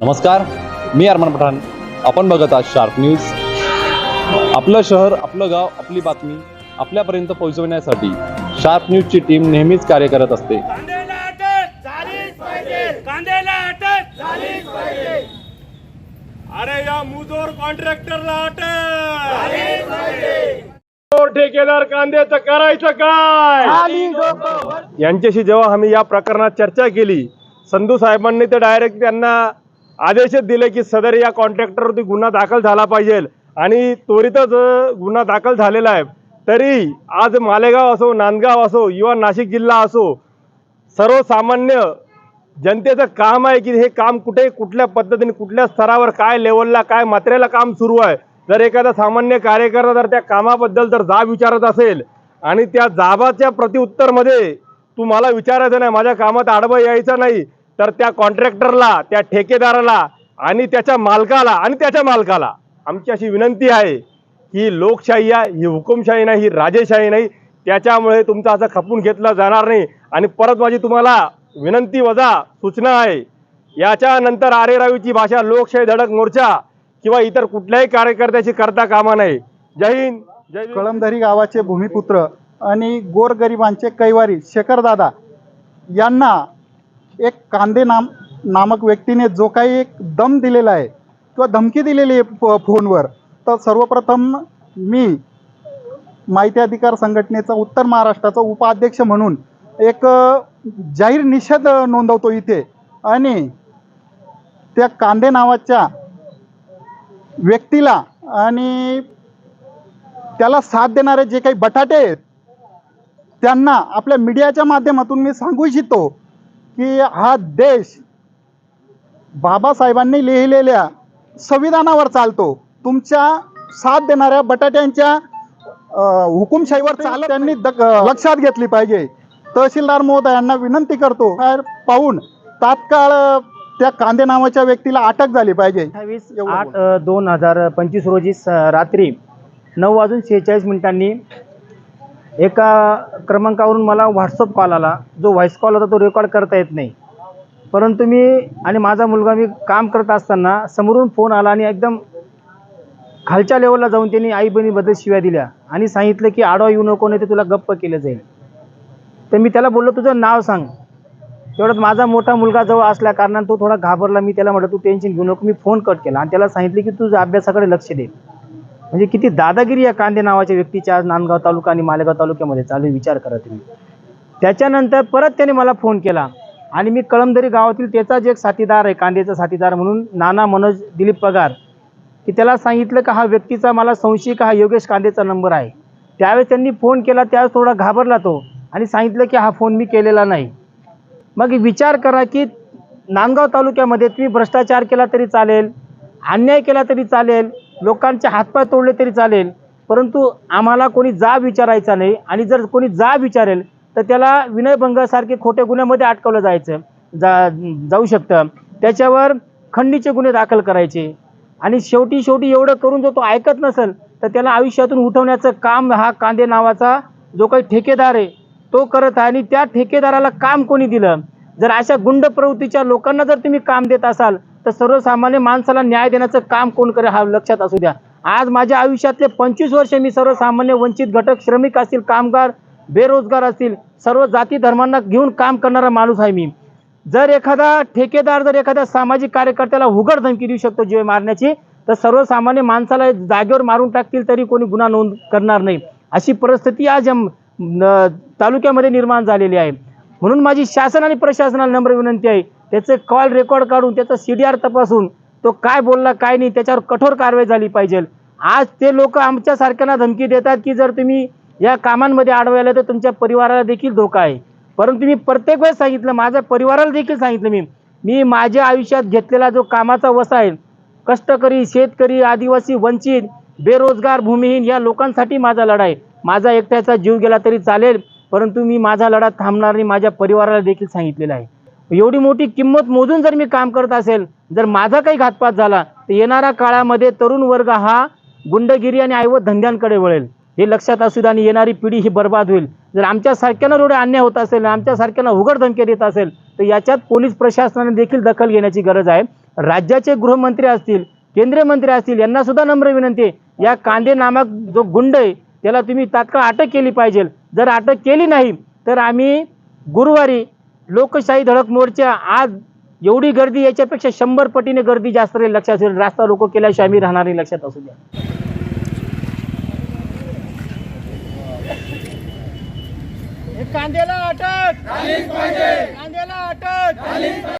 नमस्कार मी अरमान पठाण. आपण बघत आहात शार्प न्यूज आपलं शहर आपलं गाव आपली बातमी आपल्यापर्यंत पोहोचवण्यासाठी शार्प न्यूजची टीम नेहमीच कार्य करत असते. अरे या मुजोर कॉन्ट्रॅक्टरला अटक झालीच पाहिजे. ठेकेदार कांद्याचं करायचं काय? यांच्याशी जेव्हा आम्ही या प्रकरणात चर्चा केली संधू साहेबांनी ते डायरेक्ट त्यांना आदेशच दिले की सदर या कॉन्ट्रॅक्टरवरती गुन्हा दाखल झाला पाहिजे. आणि त्वरितच गुन्हा दाखल झालेला आहे. तरी आज मालेगाव असो नांदगाव असो किंवा नाशिक जिल्हा असो सर्वसामान्य जनतेचं काम आहे की हे काम कुठे कुठल्या पद्धतीने कुठल्या स्तरावर काय लेवलला काय मात्रेला काम सुरू आहे. जर एखादा सामान्य कार्यकर्ता जर त्या कामाबद्दल जर जाब विचारत असेल आणि त्या जाबाच्या प्रतिउत्तरमध्ये तू मला विचारायचं नाही माझ्या कामात आडवं यायचा नाही तर त्या कॉन्ट्रॅक्टरला त्या ठेकेदाराला आणि त्याच्या मालकाला आणि त्याच्या मालकाला आमची अशी विनंती आहे की लोकशाही आहे ही हुकुमशाही नाही ही राजेशाही नाही. त्याच्यामुळे तुमचं असं खपून घेतलं जाणार नाही. आणि परत माझी तुम्हाला विनंती वजा सूचना आहे याच्यानंतर आरेरावीची भाषा लोकशाही धडक मोर्चा किंवा इतर कुठल्याही कार्यकर्त्याची करता कामा नाही जय हिंद. जय कळमधरी गावाचे भूमिपुत्र आणि गोरगरिबांचे कैवारी शेखरदादा यांना एक कांदे नाम नामक व्यक्तीने जो काही एक दम दिलेला आहे किंवा धमकी दिलेली आहे फोनवर तर सर्वप्रथम मी माहिती अधिकार संघटनेचा उत्तर महाराष्ट्राचा उपाध्यक्ष म्हणून एक जाहीर निषेध नोंदवतो इथे. आणि त्या कांदे नावाच्या व्यक्तीला आणि त्याला साथ देणारे जे काही बटाटे आहेत त्यांना आपल्या मीडियाच्या माध्यमातून मी सांगू इच्छितो. की हा देश बाबासाहेबांनी लिहिलेल्या संविधानावर चालतो. तुमच्या साथ देणाऱ्या बटाट्यांच्या हुकुमशाहीवर चालत त्यांनी लक्षात घेतली पाहिजे. तहसीलदार महोदयांना विनंती करतो पाहून तात्काळ त्या कांदे नावाच्या व्यक्तीला अटक झाली पाहिजे. अठ्ठावीस आठ दोन हजार पंचवीस रोजी रात्री नऊ वाजून शेहेचाळीस मिनिटांनी एका क्रमांकावरून मला व्हॉट्सअप कॉल आला. जो व्हॉईस कॉल होता तो रेकॉर्ड करता येत नाही. परंतु मी आणि माझा मुलगा मी काम करत असताना समोरून फोन आला आणि एकदम खालच्या लेवलला जाऊन त्यांनी आई बहिणीबद्दल शिव्या दिल्या आणि सांगितलं की आडवा येऊ नको नाही ते तुला गप्प केलं जाईल. तर मी त्याला बोललो तुझं नाव सांग. तेवढ्यात माझा मोठा मुलगा जवळ असल्या कारणानं तो थोडा घाबरला. मी त्याला म्हटलं तू टेन्शन घेऊ नको मी फोन कट केला. आणि त्याला सांगितलं की तुझ्या अभ्यासाकडे लक्ष दे. म्हणजे किती दादागिरी या कांदे नावाच्या व्यक्तीच्या आज नांदगाव तालुका आणि मालेगाव तालुक्यामध्ये चालू आहे, विचार करा तुम्ही. त्याच्यानंतर परत त्याने मला फोन केला. आणि मी कळमदरी गावातील त्याचाच एक साथीदार आहे कांद्याचा साथीदार म्हणून नाना मनोज दिलीप पगार. की त्याला सांगितलं का हा व्यक्तीचा मला संशय का हा योगेश कांदेचा नंबर आहे. त्यावेळेस त्यांनी फोन केला त्यावेळेस थोडा घाबरला तो आणि सांगितलं की हा फोन मी केलेला नाही. मग विचार करा की नांदगाव तालुक्यामध्ये तुम्ही भ्रष्टाचार केला तरी चालेल अन्याय केला तरी चालेल लोकांचे हातपाय तोडले तरी चालेल. परंतु आम्हाला कोणी जाब विचारायचा नाही. आणि जर कोणी जाब विचारेल तर त्याला विनयभंगासारखे खोट्या गुन्ह्यामध्ये अटकवलं जायचं. जा जाऊ शकतं. त्याच्यावर खंडीचे गुन्हे दाखल करायचे. आणि शेवटी शेवटी एवढं करून जो तो ऐकत नसेल तर त्याला आयुष्यातून उठवण्याचं काम हा कांदे नावाचा जो काही ठेकेदार आहे तो करत आहे. आणि त्या ठेकेदाराला काम कोणी दिलं? जर अशा गुंड प्रवृत्तीच्या लोकांना जर तुम्ही काम देत असाल तर सर्वसामान्य माणसाला न्याय देण्याचं काम कोण करे हा लक्षात असू द्या. आज माझ्या आयुष्यातले पंचवीस वर्ष मी सर्वसामान्य वंचित घटक श्रमिक असतील कामगार बेरोजगार असतील सर्व जाती धर्मांना घेऊन काम करणारा माणूस आहे मी. जर एखादा ठेकेदार जर एखाद्या सामाजिक कार्यकर्त्याला उघड धमकी देऊ शकतो जीव मारण्याची तर सर्वसामान्य माणसाला जागेवर मारून टाकतील तरी कोणी गुन्हा नोंद करणार नाही. अशी परिस्थिती आज तालुक्यामध्ये निर्माण झालेली आहे. म्हणून माझी शासन आणि प्रशासनाला नम्र विनंती आहे त्याचे कॉल रेकॉर्ड काढून त्याचा सी डी आर तपासून तो काय बोलला काय नाही त्याच्यावर कठोर कारवाई झाली पाहिजे. आज ते लोक आमच्यासारख्यांना धमकी देतात की जर तुम्ही या कामांमध्ये आडवायला तर तुमच्या परिवाराला देखील धोका आहे. परंतु मी प्रत्येक वेळेस सांगितलं माझ्या परिवाराला देखील सांगितलं मी. मी माझ्या आयुष्यात घेतलेला जो कामाचा वसा आहे कष्टकरी शेतकरी आदिवासी वंचित बेरोजगार भूमिहीन या लोकांसाठी माझा लढा आहे. माझा एकट्याचा जीव गेला तरी चालेल परंतु मी माझा लढा थांबणार नाही माझ्या परिवाराला देखील सांगितलेला आहे. एवढी मोठी किंमत मोजून जर मी काम करत असेल जर माझा काही घातपात झाला तर येणाऱ्या काळामध्ये तरुण वर्ग हा गुंडगिरी आणि ऐवत धंद्यांकडे वळेल. हे लक्षात असू द्या आणि येणारी पिढी ही बर्बाद होईल. जर आमच्यासारख्यांना एवढे अन्याय होत असेल आमच्यासारख्यांना उघड धमकी देत असेल तर याच्यात पोलीस प्रशासनाने देखील दखल घेण्याची गरज आहे. राज्याचे गृहमंत्री असतील केंद्रीय मंत्री असतील यांना सुद्धा नम्र विनंती आहे. या कांदे नामक जो गुंड आहे त्याला तुम्ही तात्काळ अटक केली पाहिजे. जर अटक केली नाही तर आम्ही गुरुवारी लोकशाही धडक मोर्चा आज एवढी गर्दी याच्यापेक्षा शंभर पटीने गर्दी जास्त राहील लक्षात येईल रास्ता लोक केल्याशिवाय आम्ही राहणार नाही लक्षात असू द्या. कांद्याला अटक. कांद्याला अटक.